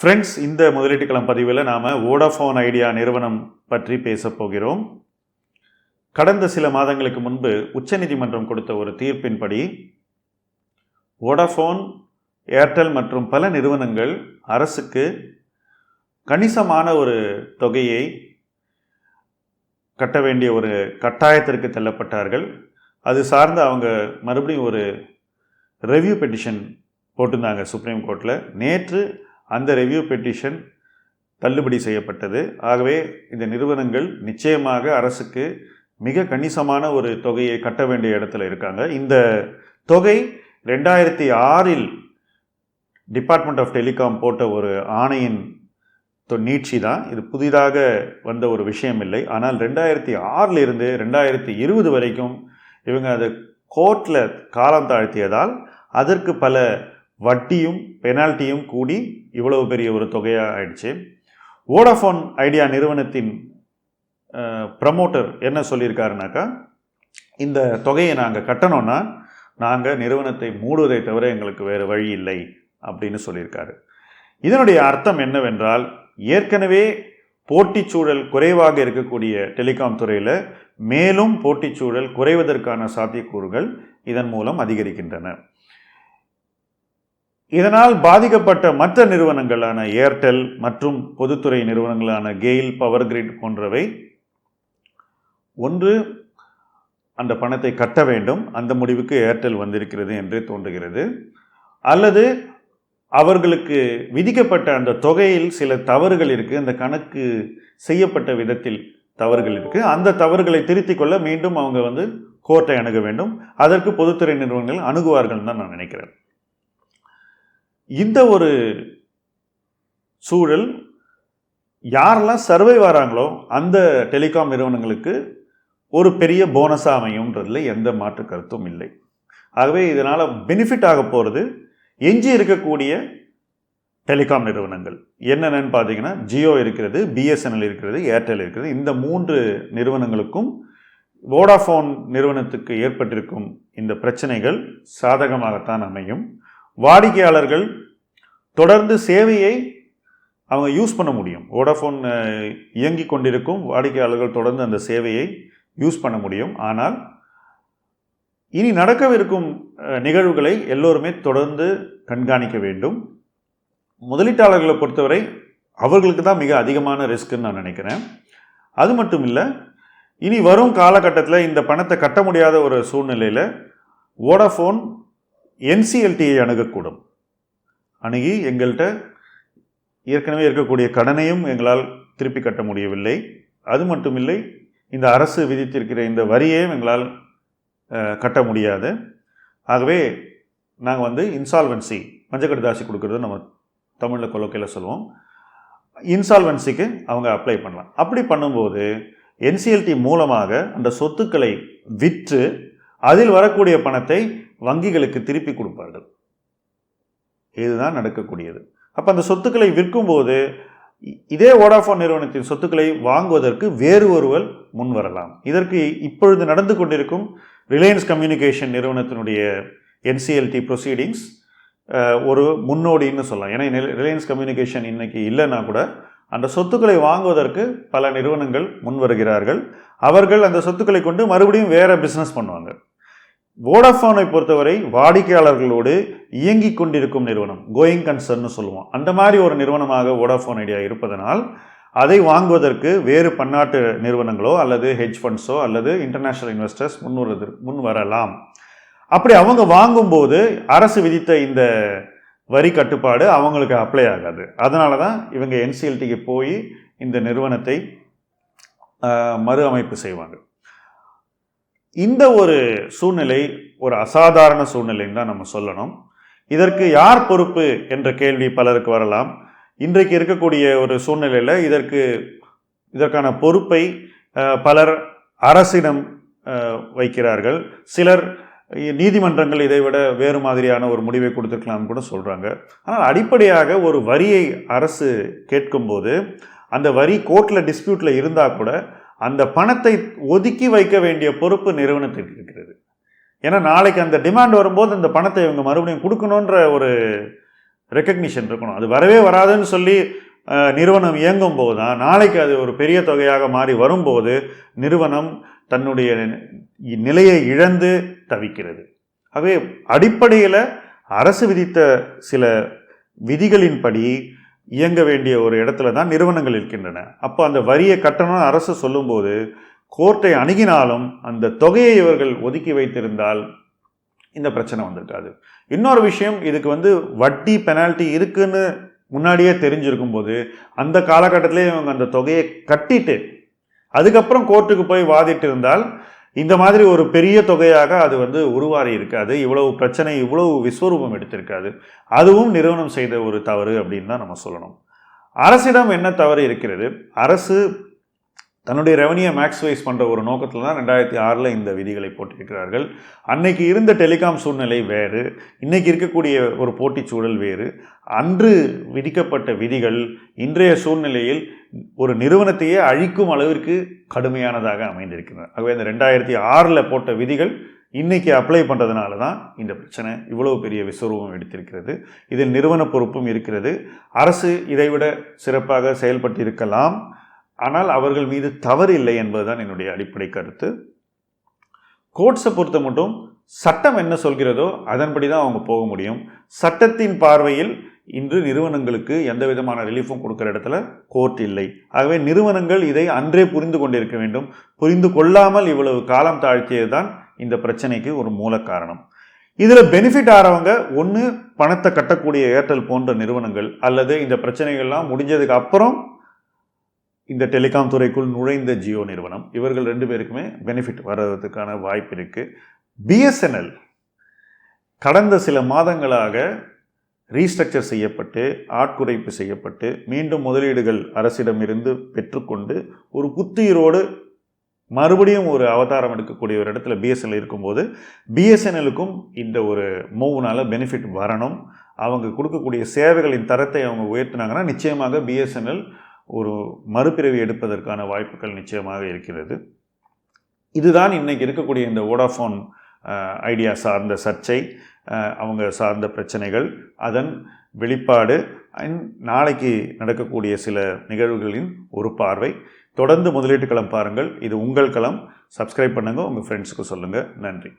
Friends இந்த முதலீட்டுக்களம் பதிவில் நாம் வோடாஃபோன் ஐடியா நிறுவனம் பற்றி பேசப் போகிறோம். கடந்த சில மாதங்களுக்கு முன்பு உச்சநீதிமன்றம் கொடுத்த ஒரு தீர்ப்பின்படி வோடாஃபோன் ஏர்டெல் மற்றும் பல நிறுவனங்கள் அரசுக்கு கணிசமான ஒரு தொகையை கட்ட வேண்டிய ஒரு கட்டாயத்திற்கு தள்ளப்பட்டார்கள். அது சார்ந்து அவங்க மறுபடியும் ஒரு ரெவ்யூ பெட்டிஷன் போட்டிருந்தாங்க சுப்ரீம் கோர்ட்டில் நேற்று அந்த ரெவ்யூ பெட்டிஷன் தள்ளுபடி செய்யப்பட்டது. ஆகவே இந்த நிறுவனங்கள் நிச்சயமாக அரசுக்கு மிக கணிசமான ஒரு தொகையை கட்ட வேண்டிய இடத்துல இருக்காங்க. இந்த தொகை ரெண்டாயிரத்தி ஆறில் டிபார்ட்மெண்ட் ஆஃப் டெலிகாம் போட்ட ஒரு ஆணையின் தொ- நீட்சி தான் இது புதிதாக வந்த ஒரு விஷயம் இல்லை ஆனால் ரெண்டாயிரத்தி ஆறில் இருந்து ரெண்டாயிரத்தி இருபது வரைக்கும் இவங்க அதை கோர்ட்டில் காலம் தாழ்த்தியதால் அதற்கு பல வட்டியும் பெனால்ட்டியும் கூடி இவ்வளவு பெரிய ஒரு தொகையாக ஆயிடுச்சு. ஓடாஃபோன் ஐடியா நிறுவனத்தின் ப்ரமோட்டர் என்ன சொல்லியிருக்காருனாக்கா இந்த தொகையை நாங்கள் கட்டணும்னா நாங்கள் நிறுவனத்தை மூடுவதை தவிர எங்களுக்கு வேறு வழி இல்லை அப்படின்னு சொல்லியிருக்காரு. இதனுடைய அர்த்தம் என்னவென்றால் ஏற்கனவே போட்டிச் சூழல் குறைவாக இருக்கக்கூடிய டெலிகாம் துறையில் மேலும் போட்டிச் சூழல் குறைவதற்கான சாத்தியக்கூறுகள் இதன் மூலம் அதிகரிக்கின்றன. இதனால் பாதிக்கப்பட்ட மற்ற நிறுவனங்களான ஏர்டெல் மற்றும் பொதுத்துறை நிறுவனங்களான கெயில் பவர் கிரிட் போன்றவை ஒன்று அந்த பணத்தை கட்ட வேண்டும். அந்த முடிவுக்கு ஏர்டெல் வந்திருக்கிறது என்று தோன்றுகிறது. அல்லது அவர்களுக்கு விதிக்கப்பட்ட அந்த தொகையில் சில தவறுகள் இருக்குது அந்த கணக்கு செய்யப்பட்ட விதத்தில் தவறுகள் இருக்குது அந்த தவறுகளை திருத்திக் கொள்ள மீண்டும் அவங்க வந்து கோர்ட்டை அணுக வேண்டும். அதற்கு பொதுத்துறை நிறுவனங்கள் அணுகுவார்கள் தான் நான் நினைக்கிறேன். இந்த ஒரு சூழல் யாரெல்லாம் சர்வை வராங்களோ அந்த டெலிகாம் நிறுவனங்களுக்கு ஒரு பெரிய போனஸாக அமையும்ன்றதுல எந்த மாற்று கருத்தும் இல்லை. ஆகவே இதனால் பெனிஃபிட் ஆக போகிறது எஞ்சி இருக்கக்கூடிய டெலிகாம் நிறுவனங்கள். என்னென்னு பார்த்தீங்கன்னா ஜியோ இருக்கிறது பிஎஸ்என்எல் இருக்கிறது ஏர்டெல் இருக்கிறது. இந்த மூன்று நிறுவனங்களுக்கும் வோடாஃபோன் நிறுவனத்துக்கு ஏற்பட்டிருக்கும் இந்த பிரச்சனைகள் சாதகமாகத்தான் அமையும். வாடிக்கையாளர்கள் தொடர்ந்து சேவையை அவங்க யூஸ் பண்ண முடியும். வோடாஃபோன் இயங்கி கொண்டிருக்கும் வாடிக்கையாளர்கள் தொடர்ந்து அந்த சேவையை யூஸ் பண்ண முடியும். ஆனால் இனி நடக்கவிருக்கும் நிகழ்வுகளை எல்லோருமே தொடர்ந்து கண்காணிக்க வேண்டும். முதலீட்டாளர்களை பொறுத்தவரை அவர்களுக்கு தான் மிக அதிகமான ரிஸ்க்குன்னு நான் நினைக்கிறேன். அது மட்டும் இல்லை இனி வரும் காலகட்டத்தில் இந்த பணத்தை கட்ட முடியாத ஒரு சூழ்நிலையில் வோடாஃபோன் என்சிஎல்டியை அணுகக்கூடும். அணுகி எங்கள்கிட்ட ஏற்கனவே இருக்கக்கூடிய கடனையும் எங்களால் திருப்பி கட்ட முடியவில்லை. அது மட்டும் இல்லை இந்த அரசு விதித்திருக்கிற இந்த வரியையும் எங்களால் கட்ட முடியாது. ஆகவே நாங்கள் வந்து இன்சால்வன்சி மஞ்சக்கடுதாசி கொடுக்குறது நம்ம தமிழில் கொலோக்கையில் சொல்லுவோம். இன்சால்வன்சிக்கு அவங்க அப்ளை பண்ணலாம். அப்படி பண்ணும்போது என்சிஎல்டி மூலமாக அந்த சொத்துக்களை விற்று அதில் வரக்கூடிய பணத்தை வங்கிகளுக்கு திருப்பி கொடுப்பார்கள். இதுதான் நடக்கக்கூடியது. அப்போ அந்த சொத்துக்களை விற்கும்போது இதே வோடாஃபோன் நிறுவனத்தின் சொத்துக்களை வாங்குவதற்கு வேறு ஒருவர் முன் வரலாம். இதற்கு இப்பொழுது நடந்து கொண்டிருக்கும் ரிலையன்ஸ் கம்யூனிகேஷன் நிறுவனத்தினுடைய என்சிஎல்டி ப்ரொசீடிங்ஸ் ஒரு முன்னோடின்னு சொல்லலாம். ஏன்னா ரிலையன்ஸ் கம்யூனிகேஷன் இன்றைக்கி இல்லைன்னா கூட அந்த சொத்துக்களை வாங்குவதற்கு பல நிறுவனங்கள் முன் வருகிறார்கள். அவர்கள் அந்த சொத்துக்களை கொண்டு மறுபடியும் வேறு பிஸ்னஸ் பண்ணுவாங்க. வோடாஃபோனை பொறுத்தவரை வாடிக்கையாளர்களோடு இயங்கிக் கொண்டிருக்கும் நிறுவனம் கோயிங் கன்சர்ன்னு சொல்லுவோம். அந்த மாதிரி ஒரு நிறுவனமாக வோடாஃபோன் ஐடியா இருப்பதனால் அதை வாங்குவதற்கு வேறு பன்னாட்டு நிறுவனங்களோ அல்லது ஹெட்ஜ் ஃபண்ட்ஸோ அல்லது இன்டர்நேஷனல் இன்வெஸ்டர்ஸ் முன் முன் வரலாம் அப்படி அவங்க வாங்கும்போது அரசு விதித்த இந்த வரி கட்டுப்பாடு அவங்களுக்கு அப்ளை ஆகாது. அதனால தான் இவங்க என்சிஎல்டிக்கு போய் இந்த நிறுவனத்தை மறு அமைப்பு செய்வாங்க. இந்த ஒரு சூழ்நிலை ஒரு அசாதாரண சூழ்நிலைன்னு தான் நம்ம சொல்லணும். இதற்கு யார் பொறுப்பு என்ற கேள்வி பலருக்கு வரலாம். இன்றைக்கு இருக்கக்கூடிய ஒரு சூழ்நிலையில் இதற்கு இதற்கான பொறுப்பை பலர் அரசிடம் வைக்கிறார்கள். சிலர் நீதிமன்றங்கள் இதை விட வேறு மாதிரியான ஒரு முடிவை கொடுத்துருக்கலாம்னு கூட சொல்கிறாங்க ஆனால் அடிப்படையாக ஒரு வரியை அரசு கேட்கும்போது அந்த வரி கோர்ட்டில் டிஸ்பியூட்டில் இருந்தால் கூட அந்த பணத்தை ஒதுக்கி வைக்க வேண்டிய பொறுப்பு நிறுவனத்திற்கு இருக்கிறது. ஏன்னா நாளைக்கு அந்த டிமாண்ட் வரும்போது அந்த பணத்தை இவங்க மறுபடியும் கொடுக்கணுன்ற ஒரு ரெக்கக்னிஷன் இருக்கணும். அது வரவே வராதுன்னு சொல்லி நிறுவனம் இயங்கும் போது தான் நாளைக்கு அது ஒரு பெரிய தொகையாக மாறி வரும்போது நிறுவனம் தன்னுடைய நிலையை இழந்து தவிக்கிறது. ஆகவே அடிப்படையில் அரசு விதித்த சில விதிகளின்படி இயங்க வேண்டிய ஒரு இடத்துல தான் நிறுவனங்கள் இருக்கின்றன. அப்போ அந்த வரியை கட்டணம்னு அரசு சொல்லும்போது கோர்ட்டை அணுகினாலும் அந்த தொகையை இவர்கள் ஒதுக்கி வைத்திருந்தால் இந்த பிரச்சனை வந்திருக்காது. இன்னொரு விஷயம் இதுக்கு வந்து வட்டி பெனால்ட்டி இருக்குன்னு முன்னாடியே தெரிஞ்சிருக்கும் போது அந்த காலகட்டத்திலே இவங்க அந்த தொகையை கட்டிட்டு அதுக்கப்புறம் கோர்ட்டுக்கு போய் வாதிட்டு இருந்தால் இந்த மாதிரி ஒரு பெரிய தொகையாக அது வந்து உருவாறி இருக்காது. இவ்வளவு பிரச்சனை இவ்வளவு விஸ்வரூபம் எடுத்திருக்காது. அதுவும் நிறுவனம் செய்த ஒரு தவறு அப்படின்னு தான் நம்ம சொல்லணும். அரசிடம் என்ன தவறு இருக்கிறது? அரசு தன்னுடைய ரெவன்யூ மேக்ஸிமைஸ் பண்ணுற ஒரு நோக்கத்தில் தான் ரெண்டாயிரத்தி ஆறில் இந்த விதிகளை போட்டிருக்கிறார்கள் அன்னைக்கு இருந்த டெலிகாம் சூழ்நிலை வேறு. இன்னைக்கு இருக்கக்கூடிய ஒரு போட்டிச் சூழல் வேறு. அன்று விதிக்கப்பட்ட விதிகள் இன்றைய சூழ்நிலையில் ஒரு நிறுவனத்தையே அழிக்கும் அளவிற்கு கடுமையானதாக அமைந்திருக்கின்றன. ஆகவே இந்த ரெண்டாயிரத்தி ஆறில் போட்ட விதிகள் இன்றைக்கி அப்ளை பண்ணுறதுனால தான் இந்த பிரச்சனை இவ்வளவு பெரிய விஸ்வரூபம் எடுத்திருக்கிறது. இதில் நிறுவன பொறுப்பும் இருக்கிறது. அரசு இதைவிட சிறப்பாக செயல்பட்டிருக்கலாம். ஆனால் அவர்கள் மீது தவறு இல்லை என்பதுதான் என்னுடைய அடிப்படை கருத்து. கோர்ட்ஸை பொறுத்த மட்டும் சட்டம் என்ன சொல்கிறதோ அதன்படி தான் அவங்க போக முடியும். சட்டத்தின் பார்வையில் இன்று நிறுவனங்களுக்கு எந்த விதமான ரிலீஃபும் கொடுக்குற இடத்துல கோர்ட் இல்லை. ஆகவே நிறுவனங்கள் இதை அன்றே புரிந்து கொண்டிருக்க வேண்டும். புரிந்து கொள்ளாமல் இவ்வளவு காலம் தாழ்த்தியது தான் இந்த பிரச்சனைக்கு ஒரு மூல காரணம். இதில் பெனிஃபிட் ஆகிறவங்க ஒன்று பணத்தை கட்டக்கூடிய ஏர்டெல் போன்ற நிறுவனங்கள் அல்லது இந்த பிரச்சனைகள்லாம் முடிஞ்சதுக்கு அப்புறம் இந்த டெலிகாம் துறைக்குள் நுழைந்த ஜியோ நிறுவனம். இவர்கள் ரெண்டு பேருக்குமே பெனிஃபிட் வர்றதுக்கான வாய்ப்பு இருக்குது பிஎஸ்என்எல் கடந்த சில மாதங்களாக ரீஸ்ட்ரக்சர் செய்யப்பட்டு ஆட்குறைப்பு செய்யப்பட்டு மீண்டும் முதலீடுகள் அரசிடமிருந்து பெற்றுக்கொண்டு ஒரு புத்துயிரோடு மறுபடியும் ஒரு அவதாரம் எடுக்கக்கூடிய ஒரு இடத்துல பிஎஸ்என்எல் இருக்கும்போது பிஎஸ்என்எலுக்கும் இந்த ஒரு மூவ்னால் பெனிஃபிட் வரணும். அவங்க கொடுக்கக்கூடிய சேவைகளின் தரத்தை அவங்க உயர்த்தினாங்கன்னா நிச்சயமாக பிஎஸ்என்எல் ஒரு மறுபிறவி எடுப்பதற்கான வாய்ப்புகள் நிச்சயமாக இருக்கிறது. இதுதான் இன்றைக்கி இருக்கக்கூடிய இந்த வோடாஃபோன் ஐடியா சார்ந்த சர்ச்சை அவங்க சார்ந்த பிரச்சனைகள். அதன் வெளிப்பாடு நாளைக்கு நடக்கக்கூடிய சில நிகழ்வுகளின் ஒரு பார்வை. தொடர்ந்து முதலீட்டு களம் பாருங்கள். இது உங்கள் களம். சப்ஸ்கிரைப் பண்ணுங்கள் உங்கள் ஃப்ரெண்ட்ஸுக்கு சொல்லுங்கள் நன்றி.